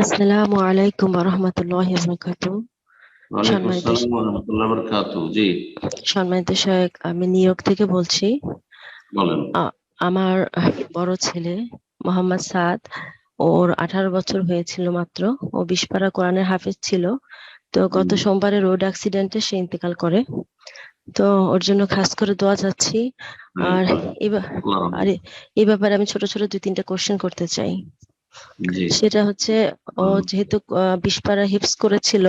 আসসালামু আলাইকুম রহমতুল্লাহ জি। সম্মানিত সহায়ক আমি নিউ ইয়র্ক থেকে বলছি। আমার বড় ছেলে মোহাম্মদ সাদ ওর আঠারো বছর হয়েছিল মাত্র। ও বিশপাড়া কোরআনের হাফেজ ছিল। তো গত। সোমবারে রোড অ্যাক্সিডেন্টে সে ইন্তেকাল করে। তো ওর জন্য খাস করে দোয়া যাচ্ছি আর এবার আর এ- এই ব্যাপারে আমি ছোট ছোট দুই তিনটা কোশ্চেন করতে চাই। সেটা হচ্ছে ও যেহেতু বিশপাড়া হিপস করেছিল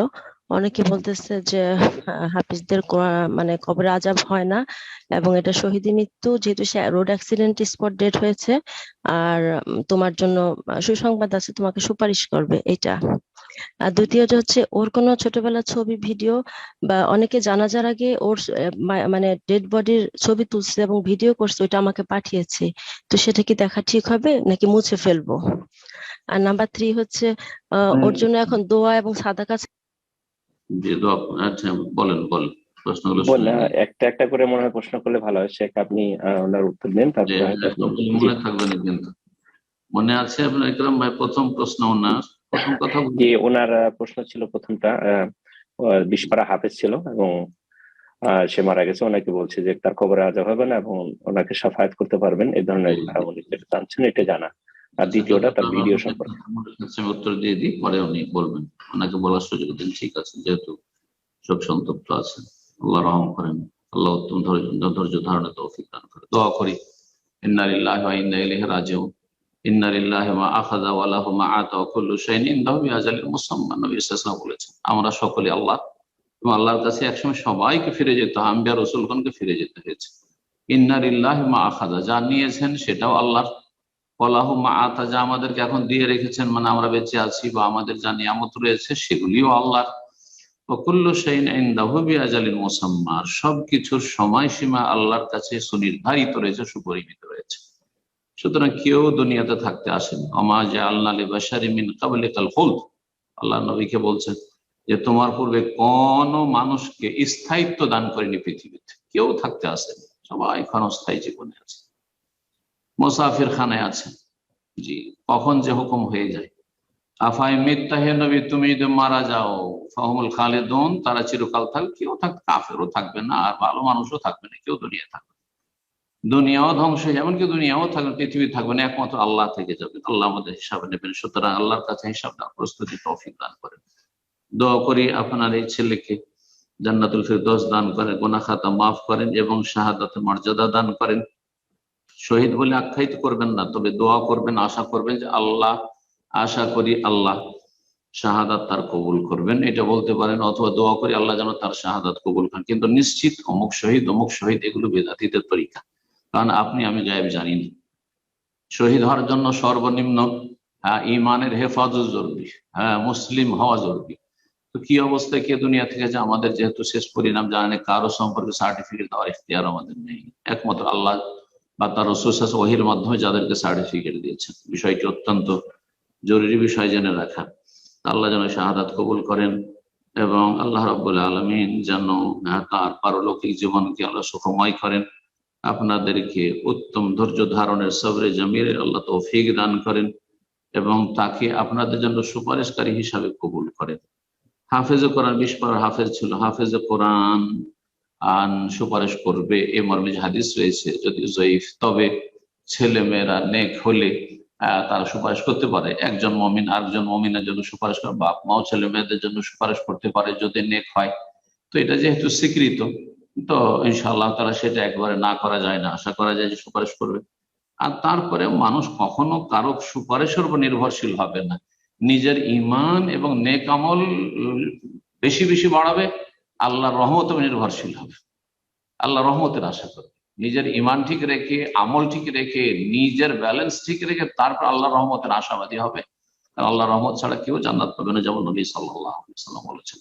অনেকে বলতেছে যে হাফিজদের মানে কবরে আজাব হয় না এবং এটা শহীদি মৃত্যু যেহেতু সে রোড অ্যাক্সিডেন্ট স্পট ডেট হয়েছে আর তোমার জন্য সুসংবাদ আছে তোমাকে সুপারিশ করবে এটা। আর দ্বিতীয়ত হচ্ছে ওর কোনো ছোটবেলার ছবি ভিডিও বা অনেকে জানাজার আগে ওর মানে ডেড বডির ছবি তুলছে এবং ভিডিও করছে ওইটা আমাকে পাঠিয়েছে। তো সেটা কি দেখা ঠিক হবে নাকি মুছে ফেলব? আর নাম্বার থ্রি হচ্ছে আহ, ওর জন্য এখন দোয়া এবং সাদাকা জি দোয়া আচ্ছা বলেন বলেন প্রশ্নগুলো একটা একটা করে মনে হয় প্রশ্ন করলে ভালো হয় শেখ আপনি আহ, ওনার উত্তর দেন যে তারপরে জি। মনে থাকবে না কিন্তু। মনে আছে আপনার একরম ভাই প্রথম প্রশ্ন ওনার প্রথম কথা জি ওনার প্রশ্ন ছিল প্রথমটা বিশপাড়া হাফেজ ছিল এবং আহ, সে মারা গেছে ওনাকে বলছে যে তার খবরে আজা হবে না এবং ওনাকে সাফায়াত করতে পারবেন এই ধরনের উনি যেটা জানছেন এটা জানা। আর দ্বিতীয়টা তার ভিডিও সম্পর্কে। উত্তর দিয়ে দিই, পরে উনি বলবেন। ওনাকে বলার সুযোগ দিন, ঠিক আছে, যেহেতু শোক সন্তপ্ত আছেন। আল্লাহ রহম করেন, আল্লাহ উত্তম ধৈর্য ধারণে তৌফিক দান করে। দোয়া করি ইন্না লিল্লাহি ওয়া ইন্না ইলাইহি রাজিউন। ইন্না লিল্লাহি মা আখাযা ওয়া লাহু মা আতা ওয়া কুল্লু শাইইন ইনদাহু মুসাম্মা নবী সাল্লাল্লাহু বলেছেন, আমরা সকলে আল্লাহ এবং আল্লাহর কাছে একসময় সবাইকে ফিরে যেতে হয়, আম্বিয়া রসুলগণকে ফিরে যেতে হয়েছে। ইন্না লিল্লাহি মা আখাযা, যা নিয়েছেন সেটাও আল্লাহর ওয়ালাহু মা আতা, যা আমাদেরকে এখন দিয়ে রেখেছেন মানে আমরা বেঁচে আছি বা আমাদের যা নিয়ামত রয়েছে, সেগুলিও আল্লাহর। ওকুল্লু শাইন ইনদাহু বিআজালিন মুসাম্মা, আর সবকিছুর সময়সীমা আল্লাহর কাছে সুনির্ধারিত রয়েছে, সুপরিমিত রয়েছে। সুতরাং কেউ দুনিয়াতে থাকতে আসেন অমা যে আল্লাহ বাসারি মিন কাবলিকাল খুলদ। আল্লাহ নবীকে বলছেন যে, তোমার পূর্বে কোন মানুষকে স্থায়িত্ব দান করেনি পৃথিবীতে। কেউ থাকতে আসেনি সবাই ক্ষণস্থায়ী জীবনে আছে। মোসাফির খানায় আছেন জি, কখন যে হুকুম হয়ে যায়। আফাই মিথ্যা হে নবী, তুমি যদি মারা যাও, ফাহমুল খালেদুন, তারা চিরকাল থাকবে কেউ থাকবে কাফেরও থাকবে না, আর ভালো মানুষও থাকবে না, কেউ দুনিয়া থাকবে দুনিয়াও ধ্বংস হয়ে যাবে কি দুনিয়াও থাকবে পৃথিবী থাকবে না, একমাত্র আল্লাহ থেকে যাবে। আল্লাহ আমাদের হিসাবে নেবেন, সুতরাং আল্লাহর কাছে হিসাব দেওয়ার প্রস্তুতি, তৌফিক দান করেন। দোয়া করি আপনার এই ছেলেকে জান্নাতুল ফিরদৌস দান করেন গোনা খাতা মাফ করেন এবং শাহাদাতের মর্যাদা দান করেন। শহীদ বলে আখ্যায়িত করবেন না তবে দোয়া করবেন আশা করবেন যে আল্লাহ আশা করি আল্লাহ শাহাদাত তার কবুল করবেন। এটা বলতে পারেন অথবা দোয়া করি আল্লাহ যেন তার শাহাদাত কবুল করেন। কিন্তু নিশ্চিত অমুক শহীদ অমুক শহীদ এগুলো বেদাতিদের পরীক্ষা কারণ আপনি আমি গায়েব জানি না। শহীদ হওয়ার জন্য সর্বনিম্ন হ্যাঁ, ইমানের হেফাজত জরুরি হ্যাঁ মুসলিম হওয়া জরুরি। তো কি অবস্থায় কে দুনিয়া থেকে যে আমাদের যেহেতু শেষ পরিণাম জানে কারও সম্পর্কে সার্টিফিকেট দেওয়ার ইখতিয়ার আমাদের নেই। একমাত্র আল্লাহ বা তার রসুল ওহির মাধ্যমে যাদেরকে সার্টিফিকেট দিয়েছেন। বিষয়টি অত্যন্ত জরুরি বিষয় জেনে রাখা। আল্লাহ যেন শাহাদাত কবুল করেন এবং আল্লাহ রাব্বুল আলমিন যেন তার পারলৌকিক জীবনকে আল্লাহ সুখময় করেন। আপনাদেরকে উত্তম ধৈর্য ধারণের সবরে জমিরে আল্লাহ তৌফিক দান করেন এবং তাকে আপনাদের জন্য সুপারিশকারী হিসাবে কবুল করেন। হাফেজে কোরআন বিশ পার হাফেজ ছিল। হাফেজে কোরআন আন সুপারিশ করবে, এ মর্মে হাদিস রয়েছে যদি জয়ীফ, তবে ছেলে মেয়েরা নেক হলে তারা সুপারিশ করতে পারে। একজন মমিন আরেকজন মমিনের জন্য সুপারিশ করে, বাপ মাও ছেলে মেয়েদের জন্য সুপারিশ করতে পারে যদি নেক হয়। তো এটা যেহেতু স্বীকৃত, তো ইনশাআল্লাহ তারা সেটা একবারে না করা যায় না। আশা করা যায় যে সুপারিশ করবে। আর তারপরে মানুষ কখনো কারও সুপারিশের উপর নির্ভরশীল হবে না। নিজের ইমান এবং নেক আমল বেশি বেশি বাড়াবে। আল্লাহর রহমত নির্ভরশীল হবে। আল্লাহ রহমতের আশা করবে। নিজের ইমান ঠিক রেখে, আমল ঠিক রেখে, নিজের ব্যালেন্স ঠিক রেখে তারপর আল্লাহ রহমতের আশাবাদী হবে। আল্লাহ রহমত ছাড়া কেউ জান্নাত পাবে না, যেমন নবী সাল্লাম বলেছেন।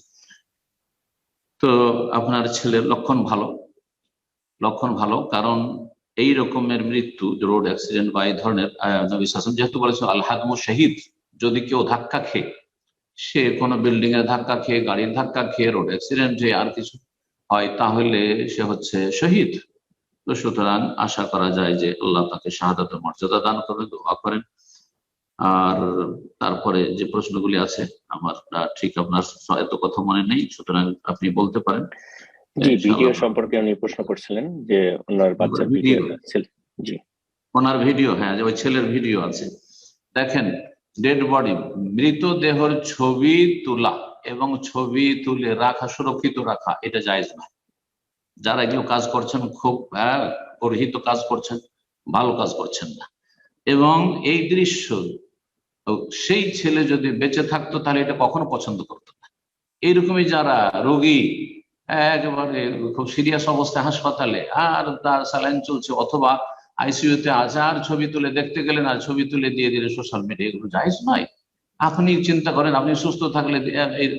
তো আপনার ছেলের লক্ষণ ভালো? লক্ষণ ভালো, কারণ এই রকমের মৃত্যু রোড অ্যাক্সিডেন্ট বা এই ধরনের নবী শাসন যেহেতু বলেছেন আল্লাহমু শহীদ, যদি কেউ ধাক্কা খেয়ে সে কোনো বিল্ডিং এর ধাক্কা খেয়ে গাড়ির ধাক্কা খেয়ে রোড অ্যাক্সিডেন্টে আর কিছু হয় তাহলে সে হচ্ছে শহীদ। তো সুতরাং আশা করা যায় যে আল্লাহ তাকে শাহাদাতের মর্যাদা দান করবেন দোয়া করেন। আর তারপরে যে প্রশ্নগুলি আছে আমার ঠিক আপনার এত কথা মনে নেই সুতরাং আপনি বলতে পারেন। জি ভিডিও সম্পর্কে উনি প্রশ্ন করছিলেন যে ওনার বাচ্চার ভিডিও ভিডিও। ওনার ভিডিও হ্যাঁ যে ওই ছেলের ভিডিও আছে। দেখেন ডেড বডি মৃতদেহর ছবি তোলা এবং ছবি তুলে রাখা সুরক্ষিত রাখা এটা জায়েজ না যারা এগুলো কাজ করছেন খুব হ্যাঁ, গর্হিত কাজ করছেন ভালো কাজ করছেন না। এবং এই দৃশ্য সেই ছেলে যদি বেঁচে থাকতো তাহলে এটা কখনো পছন্দ করতো না। এইরকমই যারা রোগী একেবারে খুব সিরিয়াস অবস্থায় হাসপাতালে আর তার স্যালাইন চলছে অথবা আইসিইউতে আছে আর ছবি তুলে দেখতে গেলেন আর ছবি তুলে দিয়ে দিলে সোশ্যাল মিডিয়া এগুলো জায়েজ নয়। আপনি চিন্তা করেন, আপনি সুস্থ থাকলে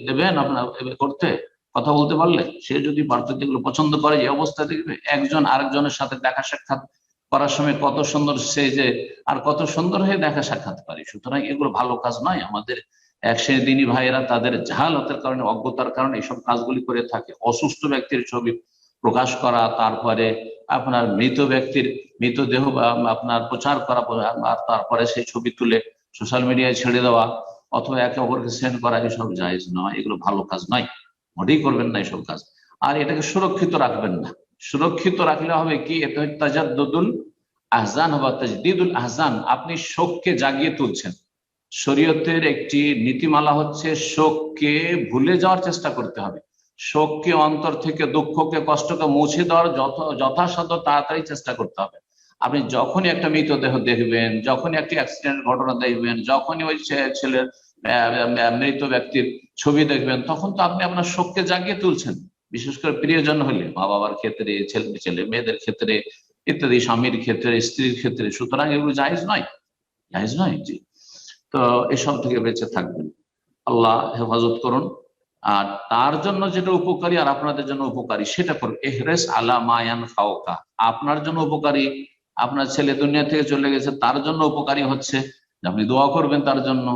দেবেন আপনার করতে, কথা বলতে পারলে। সে যদি বার্তা পছন্দ করে যে অবস্থা দেখবে। একজন আরেকজনের সাথে দেখা সাক্ষাৎ করার সময় কত সুন্দর সে যে আর কত সুন্দর হয়ে দেখা সাক্ষাৎ পারে সুতরাং এগুলো ভালো কাজ নয়। আমাদের এক শ্রেণি দিনী ভাইয়েরা তাদের জাহালতের কারণে, অজ্ঞতার কারণে এইসব কাজগুলি করে থাকে। অসুস্থ ব্যক্তির ছবি প্রকাশ করা, তারপরে আপনার মৃত ব্যক্তির মৃতদেহ আপনার প্রচার করা আর তারপরে সেই ছবি তুলে সোশ্যাল মিডিয়ায় ছেড়ে দেওয়া অথবা একে অপরকে সেন্ড করা এসব জায়েজ নয়, এগুলো ভালো কাজ নয়। মোটেই করবেন না এসব কাজ। আর এটাকে সুরক্ষিত রাখবেন না। সুরক্ষিত রাখলে হবে কি? এতে তাজাদ্দুল আহজান বা তাজদিদুল আহজান। আপনি শোককে জাগিয়ে তুলছেন। শরীয়তের একটি নীতিমালা হচ্ছে শোককে ভুলে যাওয়ার চেষ্টা করতে হবে। শোককে অন্তর থেকে দুঃখকে কষ্টকে মুছে দেওয়ার যথাসাধ্য তাড়াতাড়ি চেষ্টা করতে হবে। আপনি যখনই একটা মৃতদেহ দেখবেন, যখনই একটি অ্যাক্সিডেন্ট ঘটনা দেখবেন, যখনই ওই ছেলের মৃত ব্যক্তির ছবি দেখবেন, তখন তো আপনি আপনার শোককে জাগিয়ে তুলছেন। বিশেষ করে প্রিয়জন হলে মা বাবার ক্ষেত্রে, ছেলে ছেলে মেয়েদের ক্ষেত্রে ইত্যাদি, স্বামীর ক্ষেত্রে, স্ত্রীর ক্ষেত্রে। সুতরাং এগুলো জায়েজ নয়। জায়েজ নয় জি। তো এসব থেকে বেঁচে থাকবেন। আল্লাহ হেফাজত করুন। আর তার জন্য যেটা উপকারী আর আপনাদের জন্য উপকারী, সেটা করুন। এহরেস আলা মায়ান ফাওকা আপনার জন্য উপকারী আপনার ছেলে দুনিয়া থেকে চলে গেছে তার জন্য উপকারী হচ্ছে। আপনি দোয়া করবেন তার জন্য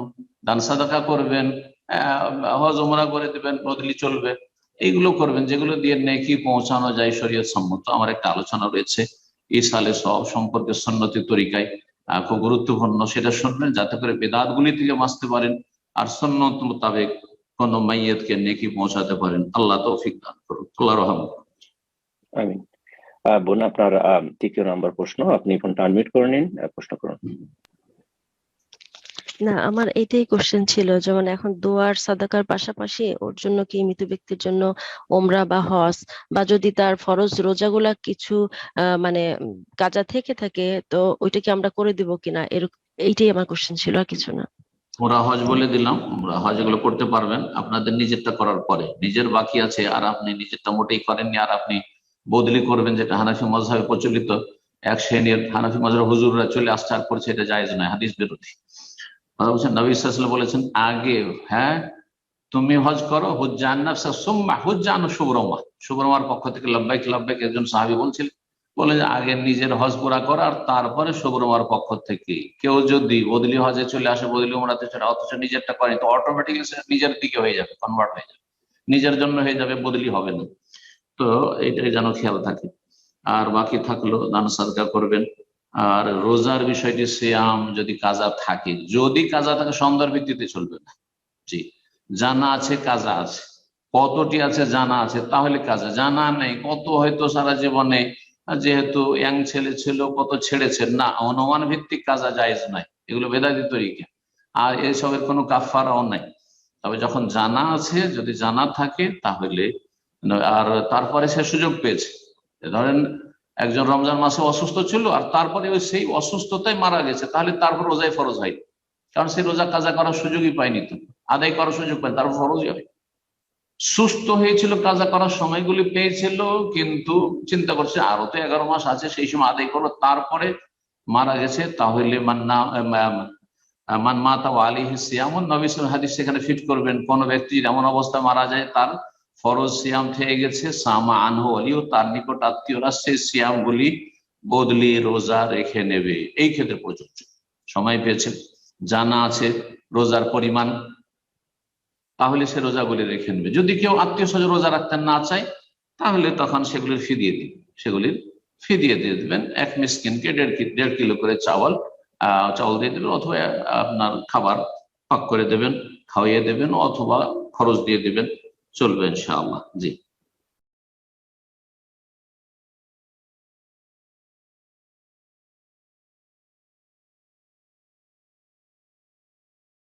দান সাদাকা করবেন আহ, হজ ওমরা করে দেবেন বদলি চলবে। এইগুলো করবেন যেগুলো দিয়ে নেকি পৌঁছানো যায় শরীয়ত সম্মত। আমার একটা আলোচনা রয়েছে এই সালে সব সম্পর্কে সন্নতি তরিকায় খুব গুরুত্বপূর্ণ। সেটা শুনবেন যাতে করে বেদাত গুলি থেকে বাঁচতে পারেন আর সন্ন্যত মোতাবেক কোন মাইয়াতকে নেকি পৌঁছাতে পারেন। আল্লাহ তৌফিক দান করুন আল্লাহ রহমান বোন আপনার তৃতীয় নাম্বার প্রশ্ন আপনি ফোনটা আনমিউট করে নিন প্রশ্ন করুন। না আমার এটাই কোশ্চেন ছিল যেমন এখন দোয়ার সাদাকার পাশাপাশি ওর জন্য কি মৃত ব্যক্তির জন্য ওমরা বা হজ বা যদি তার ফরজ রোজাগুলা কিছু আহ, মানে কাজা থেকে থাকে তো ওইটা কি আমরা করে দিব কিনা? এরকম এইটাই আমার কোশ্চেন ছিল আর কিছু না। ওরা হজ বলে দিলাম ওরা হজ এগুলো করতে পারবেন আপনাদের নিজেরটা করার পরে। নিজের বাকি আছে আর আপনি নিজেরটা মোটেই করেননি আর আপনি বদলি করবেন যেটা হানাফি মজাবে প্রচলিত। এক শ্রেণির হানাফি মজার হুজুররা চলে আসছে আর করছে এটা জায়েজ নয়, হাদিস বিরোধী। কথা বলছেন নবী সাল্লাল্লাহু বলেছেন, আগে হ্যাঁ তুমি হজ করো নাফসা, সুম্মা হুজ্জান শুভরমা শুভরমার পক্ষ থেকে লব্বাইক লব্বাইক একজন সাহাবী বলছিলেন বলে যে, আগে নিজের হজ পুরা করা আর তারপরে শুভরমার পক্ষ থেকে। কেউ যদি বদলি হজে চলে আসে, বদলি উমরাতে চলে, অথচ নিজেরটা করে তো অটোমেটিক নিজের দিকে হয়ে যাবে কনভার্ট হয়ে যাবে। নিজের জন্য হয়ে যাবে, বদলি হবে না। তো এটাই যেন খেয়াল থাকে। আর বাকি থাকল, দান সাদকা করবেন। আর রোজার বিষয়টি সিয়াম যদি কাজা থাকে, যদি কাজা থাকে, সন্ধ্যার ভিত্তিতে চলবে না। জি, জানা আছে, কাজা আছে। কতটি আছে, জানা আছে, তাহলে কাজা। জানা নেই, কত হয়তো সারা জীবনে, যেহেতু ইয়াং ছেলে ছিল, কত ছেড়েছেন। না, অনুমান ভিত্তিক কাজা জায়েজ নাই এগুলো বেদাতি তরিকা। আর এসবের কোনো কাফারাও নাই। তবে যখন জানা আছে, যদি জানা থাকে, তাহলে আর তারপরে সে সুযোগ পেয়েছে। ধরেন, একজন রমজান মাসে অসুস্থ ছিল, আর তারপরে ওই সেই অসুস্থতায় মারা গেছে, তাহলে তারপর রোজায় ফরজ হয়। কারণ সে রোজা কাজা করার সুযোগই পায়নি তো, আদায় করার সুযোগ পায় তারপর ফরজই হয়। সুস্থ হয়েছিল, কাজা করার সময়গুলি পেয়েছিল, কিন্তু চিন্তা করছে, আরও তো এগারো মাস আছে, সেই সময় আদায় করল তারপরে মারা গেছে, তাহলে মান্না মান মাতা আলী সিয়ামন নবিসুল হাদিস সেখানে ফিট করবেন, কোন ব্যক্তি এমন অবস্থায় মারা যায়, তার ফরজ সিয়াম থেকে গেছে, সামা আনহু আলীও তার নিকট আত্মীয়রা সেই সিয়াম গুলি বদলি রোজা রেখে নেবে। এই ক্ষেত্রে প্রযোজ্য। সময় পেয়েছে জানা আছে রোজার পরিমাণ। তাহলে সে রোজাগুলি রেখে নেবে। যদি কেউ আত্মীয় স্বজন রোজা রাখতে না চায়, তাহলে তখন সেগুলির ফি দিয়ে দিবে সেগুলির ফি দিয়ে দিয়ে দেবেন। এক মিসকিনকে দেড় দেড় কিলো করে চাওয়াল চাউল দিয়ে দেবেন অথবা আপনার খাবার পাক করে দেবেন খাওয়িয়ে দেবেন অথবা খরচ দিয়ে দেবেন। চলবে ইনশাআল্লাহ জি